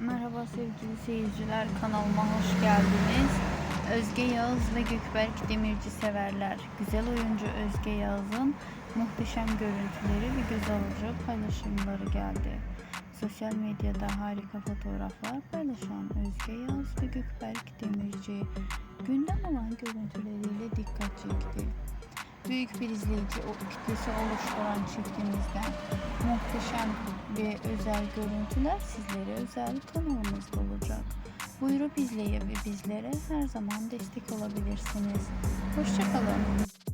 Merhaba sevgili seyirciler kanalıma hoş geldiniz. Özge Yağız ve Gökberk Demirci severler. Güzel oyuncu Özge Yağız'ın muhteşem görüntüleri ve göz alıcı paylaşımları geldi. Sosyal medyada harika fotoğraflar paylaşan Özge Yağız ve Gökberk Demirci gündem olan görüntüleriyle dikkat çekti. Büyük bir izleyici o kitlesi oluşturan çiftimizden muhteşem ve özel görüntüler sizlere özel kanalımızda olacak. Buyurup izleyin ve bizlere her zaman destek olabilirsiniz. Hoşçakalın.